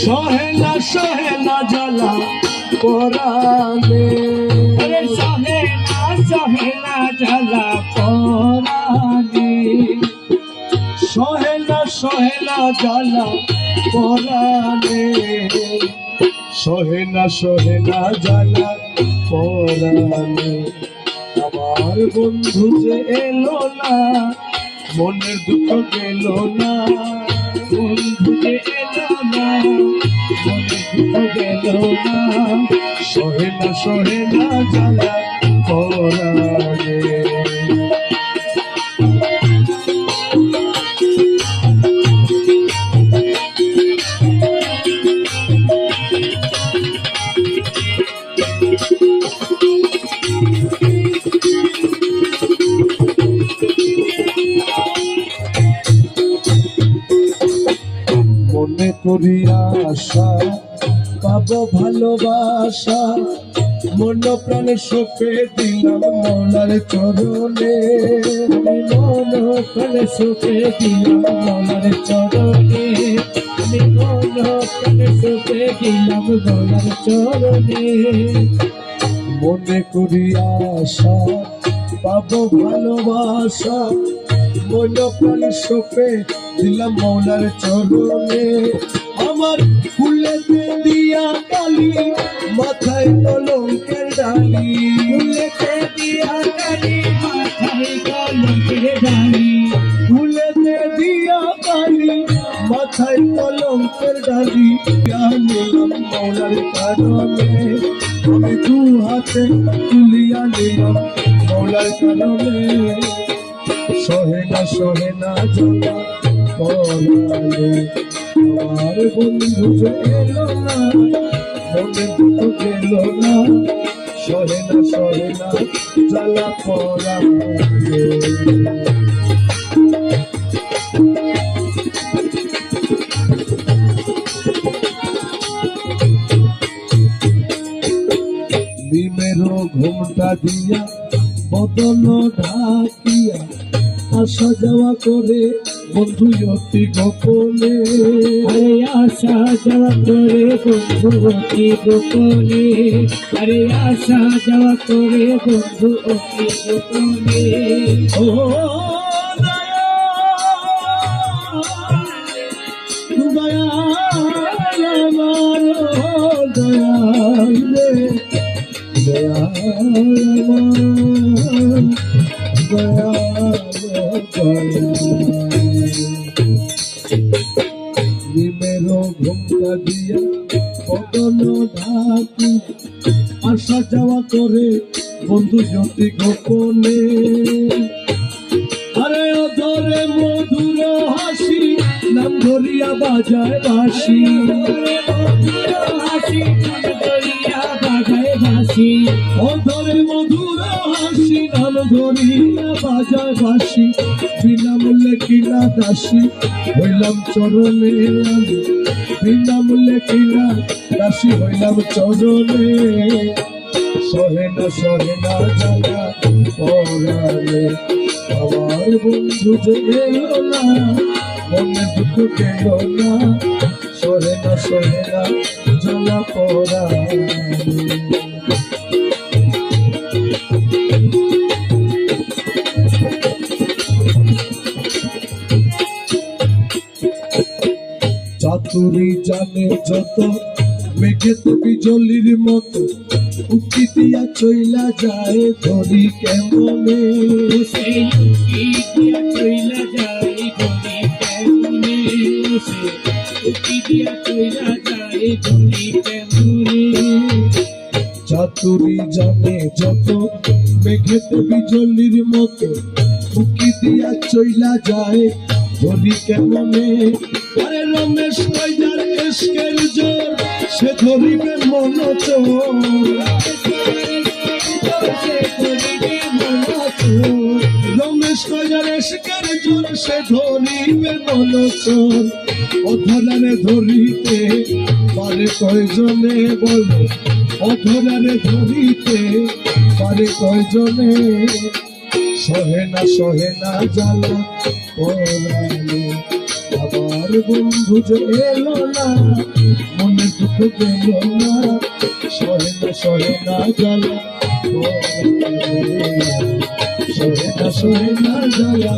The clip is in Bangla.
সহে না সহে না জ্বালা আরে সহে না সহে না জ্বালা পরাণে সহে না সহে না জ্বালা পরাণে সহে না সহে না জ্বালা পরাণে আমার বন্ধু যে এলো না মনের দুঃখ গেল না। বন্ধু যে এলো না গেল না সহে না জ্বালা পরাণে করি আশা, পাব ভালোবাসা। মন প্রাণে সপে দিলাম মলার চরণে। মন প্রাণে সুখে দিলাম গলার চরণে। মন প্রাণে সুখে দিলাম গলার চরণে। মনে করি আশা, পাব ভালোবাসা। মন প্রাণে সপে দিলাম মলার চরণে। আমার ফুলে দিয়া কালি মাথায় কলঙ্কের ডালি। ফুলেতে দিয়া কালি মাথায় কলঙ্কের ডালি। ফুলেতে দিয়া কালি মাথায় কলঙ্কের ডালি। নিলাম মৌলার কারণে আমি দু হাতে তুলিয়া নিলাম মৌলার কারণে। সহে না সহে না জানা পরালে আমার বন্ধু এলো না, মনে দুঃখ গেল না, সহে না সহে না, জ্বালা নিমেরো ঘুমটা দিয়া বদন ঢাকিয়া আসা যাওয়া করে বন্ধু অতি গোপনে। আরে আশা যাওয়া করে বন্ধু অতি গোপনে। আরে আশা যাওয়া করে বন্ধু অতি গোপনে। ও দয়াল দয়াল দয়াল আসা যাওয়া করে বন্ধু জ্যোতি গোপনে। আরে ধরে মধুর হাসি, নাম ধরিয়া বাজায় বাসি ধরে মধুর হাসি, নাম ধরিয়া বাজায় বাসি বিনামূল্যে কিনা দাসী, হইলাম চরণে বিনামূল্যে কিনা দাসী, হইলাম চরণে। সহে না সহে না জানা পরালে আমার বন্ধু যে এলো না, মনে দুঃখ গেল না। সহে না সহে না পরালে। চাতুরি জানে যত, মেঘে তুমি জলির মতো। উকি দিয়া চইলা যায় ধরি কেমনে? সেই উকি দিয়া চইলা যাই ধরি কেমনে? সে উকি দিয়া চইলা যাই ধরি কেমনে? চাতুরি জানে যত মেঘে তুমি জলির মতো। উকি দিয়া চইলা যায় ধরি কেমনে? আরে রমেশ কইজার এসকের জোর সে ধরিবে মন চোর ধরিবে মন চোর অধরারে ধরিতে পারে কয়জনে বলো? অধরারে ধরিতে পারে কয়জনে? সহে না সহে না জ্বালা পরালে আমার বন্ধু যে এলো না, মনে দুঃখ গেল না, সহে না সহে না জ্বালা সহে না সহে না জ্বালা